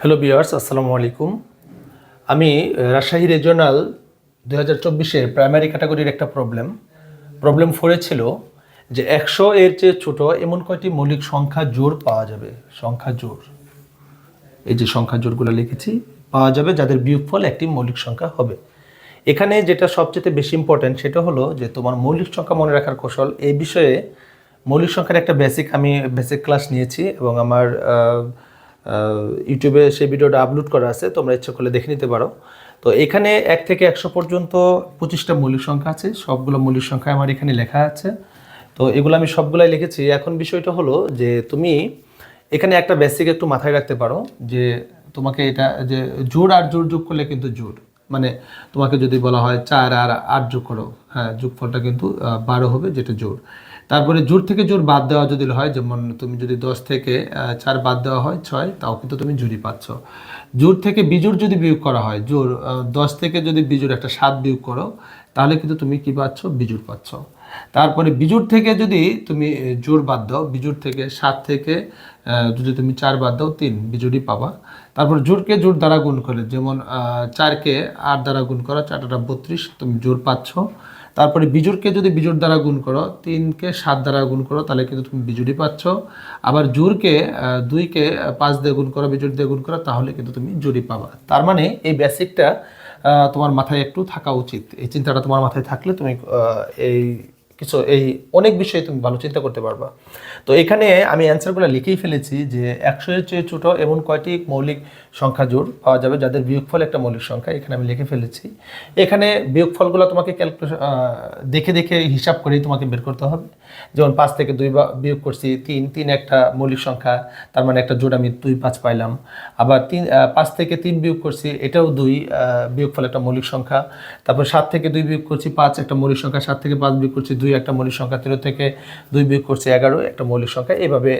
Hello বিয়ার্স আসসালামু আলাইকুম। আমি রাজশাহী রিজিওনাল দু হাজার প্রাইমারি ক্যাটাগরির একটা প্রবলেম প্রবলেম ফোরে ছিল যে একশো এর চেয়ে ছোট এমন কয়টি মৌলিক সংখ্যা জোর পাওয়া যাবে? সংখ্যা জোর। এই যে সংখ্যা জোরগুলো লিখেছি, পাওয়া যাবে যাদের বিয়োগফল একটি মৌলিক সংখ্যা হবে। এখানে যেটা সবচেয়ে বেশি ইম্পর্ট্যান্ট সেটা হলো যে তোমার মৌলিক সংখ্যা মনে রাখার কৌশল। এই বিষয়ে মৌলিক সংখ্যার একটা বেসিক আমি বেসিক ক্লাস নিয়েছি এবং আমার ইউটিউবে সেই ভিডিওটা আপলোড করা আছে, তোমরা ইচ্ছা করলে দেখে নিতে পারো। তো এখানে এক থেকে একশো পর্যন্ত পঁচিশটা মৌলিক সংখ্যা আছে, সবগুলো মৌলিক সংখ্যা আমার এখানে লেখা আছে। তো এগুলো আমি সবগুলাই লিখেছি। এখন বিষয়টা হলো যে তুমি এখানে একটা বেসিক একটু মাথায় রাখতে পারো যে তোমাকে এটা যে জোর আর জোর যোগ করলে কিন্তু জোর মানে তোমাকে যদি বলা হয় চার আর আট যোগ করো হ্যাঁ যোগফলটা কিন্তু বারো হবে, যেটা জোর তারপরে জোর থেকে জোর বাদ দেওয়া যদি হয়, যেমন তুমি যদি দশ থেকে চার বাদ দেওয়া হয়, ছয়, তাও কিন্তু তুমি জুড়ি পাচ্ছ। জোর থেকে বিজোর যদি বিয়োগ করা হয় জোর দশ থেকে যদি বিজোর একটা সাত বিয়োগ করো, তাহলে কিন্তু তুমি কি পাচ্ছ? বিজোর পাচ্ছ। তারপরে বিজুর থেকে যদি তুমি জোর বাদ দাও বিজুর থেকে সাত থেকে যদি তুমি চার বাদ দাও, তিন বিজুরই পাবা। তারপর জোরকে জোর দ্বারা গুণ করে, যেমন চারকে আট দ্বারা গুণ করো চারটা বত্রিশ, তুমি জোর পাচ্ছ। তারপরে বিজুরকে যদি বিজুর দ্বারা গুণ করো, তিনকে সাত দ্বারা গুণ করো, তাহলে কিন্তু তুমি বিজুরি পাচ্ছ। আবার জোরকে দুইকে পাঁচ দিয়ে গুণ করো বিজুর দিয়ে গুণ করো, তাহলে কিন্তু তুমি জুরি পাবা। তার মানে এই বেসিকটা তোমার মাথায় একটু থাকা উচিত। এই চিন্তাটা তোমার মাথায় থাকলে তুমি এই কিছু, এই অনেক বিষয়ে তুমি ভালো চিন্তা করতে পারবা। তো এখানে আমি অ্যান্সারগুলো লিখেই ফেলেছি যে একশো এর চেয়ে ছোটো এমন কয়টি মৌলিক সংখ্যা জোড় পাওয়া যাবে যাদের বিয়োগফল একটা মৌলিক সংখ্যা, এখানে আমি লিখে ফেলেছি। এখানে বিয়োগফলগুলো তোমাকে ক্যালকুলেশন দেখে দেখে হিসাব করেই তোমাকে বের করতে হবে। যেমন পাঁচ থেকে দুই বিয়োগ করছি, তিন তিন একটা মৌলিক সংখ্যা, তার মানে একটা জোড় আমি দুই পাঁচ পাইলাম। আবার তিন পাঁচ থেকে তিন বিয়োগ করছি, এটাও দুই বিয়োগফল একটা মৌলিক সংখ্যা। তারপর সাত থেকে দুই বিয়োগ করছি, পাঁচ একটা মৌলিক সংখ্যা, সাত থেকে পাঁচ বিয়োগ করছি, দুই একটা মৌলিক সংখ্যা তেরো থেকে দুই বিয়োগ করছে এগারো, একটা মৌলিক সংখ্যা এভাবে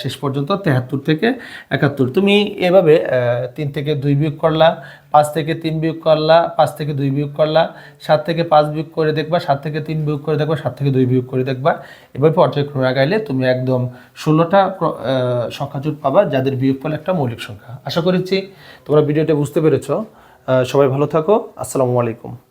শেষ পর্যন্ত তেহাত্তর থেকে একাত্তর। তুমি এভাবে তিন থেকে দুই বিয়োগ করলা, পাঁচ থেকে তিন বিয়োগ করলা, পাঁচ থেকে দুই বিয়োগ করলা, সাত থেকে পাঁচ বিয়োগ করে দেখবা, সাত থেকে তিন বিয়োগ করে দেখবা, সাত থেকে দুই বিয়োগ করে দেখবা। এভাবে পর্যায়ক্রমে আগাইলে তুমি একদম ষোলোটা সংখ্যা জোট পাবা, যাদের বিয়োগ বিয়োগফল একটা মৌলিক সংখ্যা। আশা করছি তোমরা ভিডিওটা বুঝতে পেরেছ। সবাই ভালো থাকো। আসসালামু আলাইকুম।